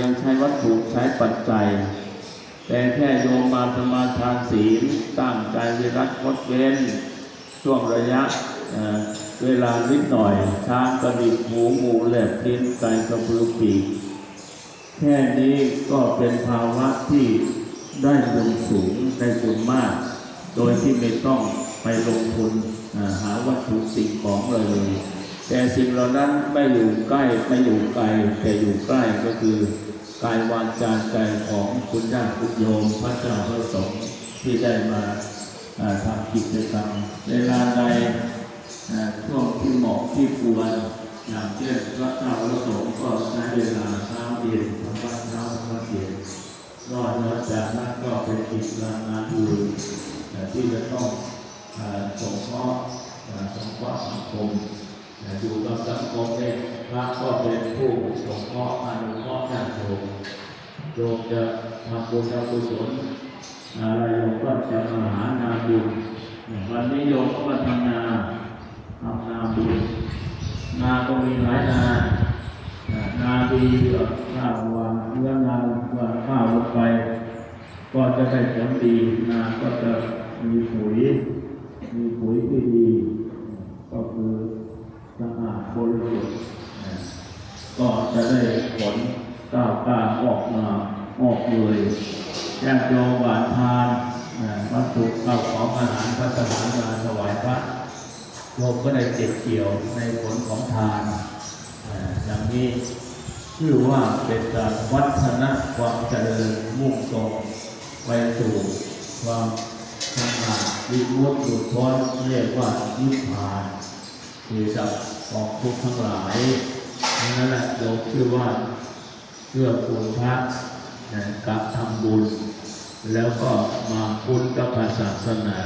ยังใช้วัตถุใช้ปัจจัย แต่แค่โยมมาสมาทานศีลตั้งใจวิรัตงดเว้นช่วงระยะเวลานิดหน่อยช้างกระดิกหมูหมูแหลบทิ้นไก่กระพือปีกแค่นี้ก็เป็นภาวะที่ได้บุญสูงได้บุญมาก โดยที่ไม่ต้องไปลงทุนหาวัตถุสิ่งของเลย แต่สิ่งเหล่านั้นไม่อยู่ใกล้ไม่อยู่ไกลแต่อยู่ใกล้ก็คือกายวาจาใจของคุณญาติคุณโยมพระเจ้าพระสงฆ์ที่ได้มาทำกิจกรรมเวลาใดช่วงที่เหมาะที่ควรอย่างเช่นพระเจ้าพระสงฆ์ก็ใช้เวลาเช้าเย็นทำวัดเช้าทำวัดเย็นนอกจากนั้นก็เป็นกิจงานงานอื่นเอ่อที่จะต้องส่งเคราะห์เอ่อสงเคราะห์สังคม อยู่กับสังคมเนี่ยพระก็เป็นผู้สงเคราะห์อนุเคราะห์ญาติโยมโยมจะทำบุญทำกุศลอะไรโยมก็จะมาหานาบุญวันนี้โยมก็มาทำนาทำนาบุญนาก็มีหลายนานาดีกับข้าววางเนื้องานวางข้าวลงไป ก็จะได้ผลดีนาก็จะมีปุ๋ย มีปุ๋ยที่ดี ก็คือสะอาดบริสุทธิ์นะก็ จะได้ผลก้าวกล้าออกมาออกเลยญาติโยมหวานทานวัตถุข้าวของอาหารพระสถานงานถวายพระโยมก็ได้เจ็บเกี่ยวในผลของทานอ่าอย่างนี้ชื่อว่าเป็นการวัฒนะความเจริญมุ่งตรงไปสู่ความสงบวิมุตติหลุดพ้นเรียกว่านิพพานคือดับออกทุกข์ทั้งหลาย นั่นแหละเราชื่อว่าเพื่อคุณพระนะกับทำบุญ แล้วก็มาพุทธกับศาสนา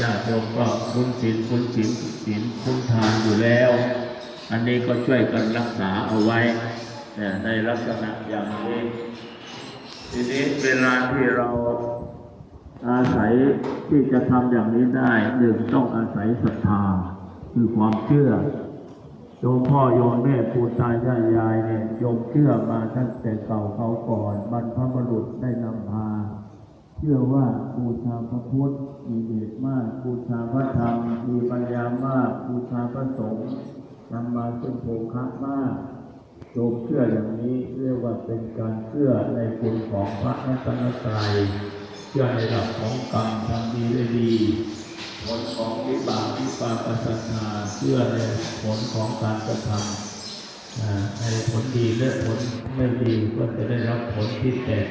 ญาติโยมก็คุณศีลคุณศีลศีลคุณทานอยู่แล้ว อันนี้ก็ช่วยกันรักษาเอาไว้นี่ยในลักษณะอย่างนี้ทีนี้เวลาที่เราอาศัยที่จะทำอย่างนี้ได้หนึ่งต้องอาศัยศรัทธาคือความเชื่อ โยมพ่อโยมแม่ปู่ตายายยายเนี่ยโยมเชื่อมาตั้งแต่เก่าเขาก่อนบรรพบุรุษได้นำพา เชื่อว่าบูชาพระพุทธมีเดชมากบูชาพระธรรมมีปัญญามากบูชาพระสงฆ์นำมาเป็นโภคะมากโยมเชื่ออย่างนี้เรียกว่าเป็นการเชื่อในคุณของพระรัตนตรัยเชื่อในหลักของกรรมทำดีได้ดีผลของวิบาก ปากสัทธาเชื่อในผลของการกระทำอ่าในผลดีและผลไม่ดีก็จะได้รับผลที่แตก